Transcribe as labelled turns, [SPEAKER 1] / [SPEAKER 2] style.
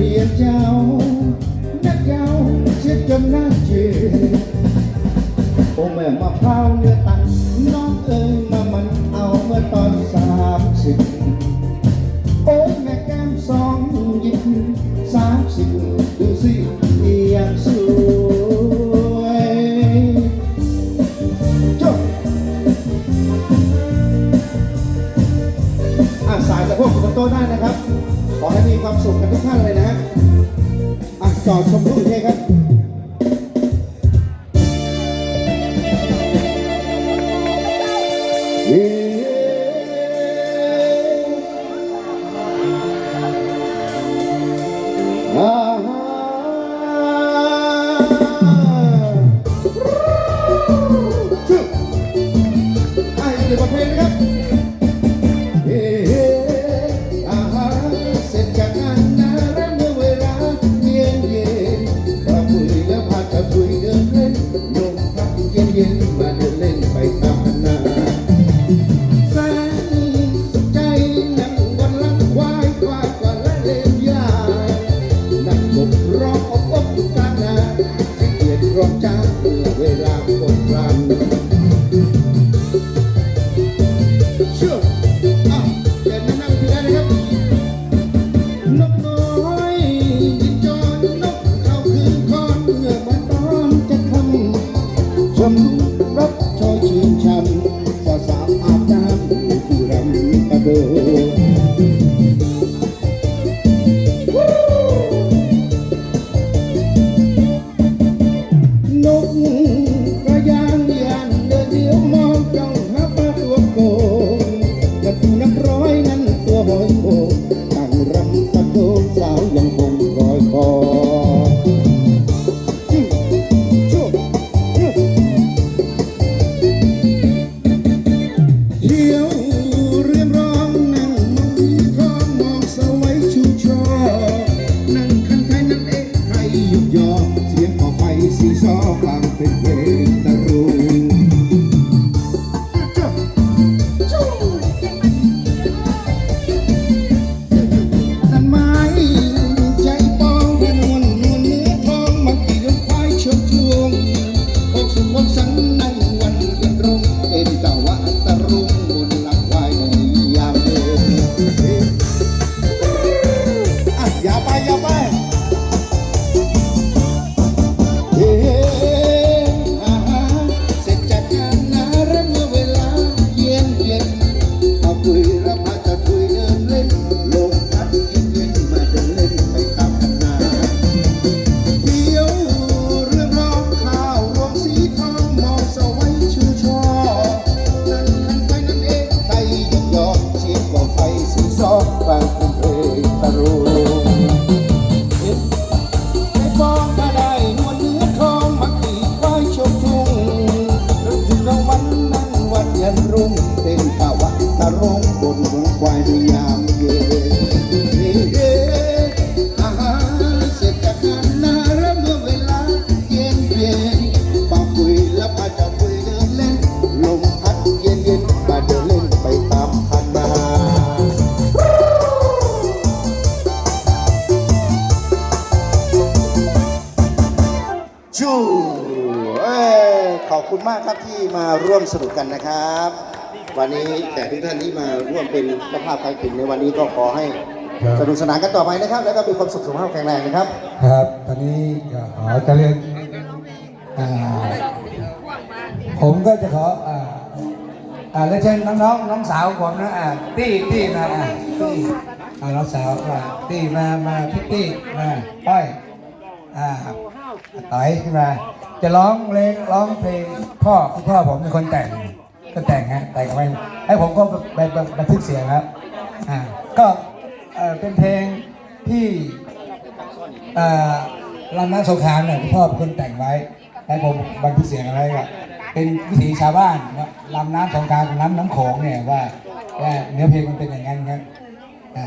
[SPEAKER 1] เรียนเจ้านักเย้าเสียจนน่าเชื่อโอ้แม่มะพร้าวเนื้อตัง อ่อชมทุ่เทครับ ลาบทรำเชื่ออะเดี๋ยวนั่งที่ได้นะครับ นกน้อยยินจอนนกเขาคืนคอนเมื่อวันตอนจะคำชมรับชอยชื่นช่ำสาวสาวอาบน้ำผู้รำกระโด ฟังเป็นเพลงตะรุงให้ฟ้องมาได้นวลเนื้อทองมักตีควายชมชุ่งรุ่งถึงกลางวันนั่นวันยันรุ่งเต้นภาวะตะรงบนหัวควายในยา อบคุณมากครับที่มาร่วมสนุกกันนะครับ วันนี้แต่ทุกท่านที่มาร่วมเป็นเจ้าภาพการแข่งในวันนี้ก็ขอให้
[SPEAKER 2] ครับ
[SPEAKER 1] สนุกสนานกันต่อไปนะครับ แล้วก็มีความสุขสุขภาพแข็งแรงนะครับ
[SPEAKER 2] ครับ ตอนนี้ก็ขอจะเรียนอ่าผมก็จะขออ่าอ่าและเช่นน้องๆน้องสาวผมนะอ่าตี้ตี้มาอ่าตี้อ่าน้องสาวอ่าตี้มามาพี่ตี้มาป้อยอ่า ต่อยขึ้นมา จะร้องเพลงร้องเพลงพ่อคุณพ่อผมเป็นคนแต่ง ก็แต่งฮะแต่งไว้ให้ผมก็ไปไปบันทึกเสียงครับอ่าก็เป็นเพลงที่ลำน้ำสงครามเนี่ยพ่อเป็นคนแต่งไว้และผมบันทึกเสียงอาไว้ว่าเป็นวิถีชาวบ้านลำน้ำสงครามกับน้ำน้ำโขงเนี่ยว่าว่าเนื้อเพลงมันเป็นอย่างนั้นครับอ่า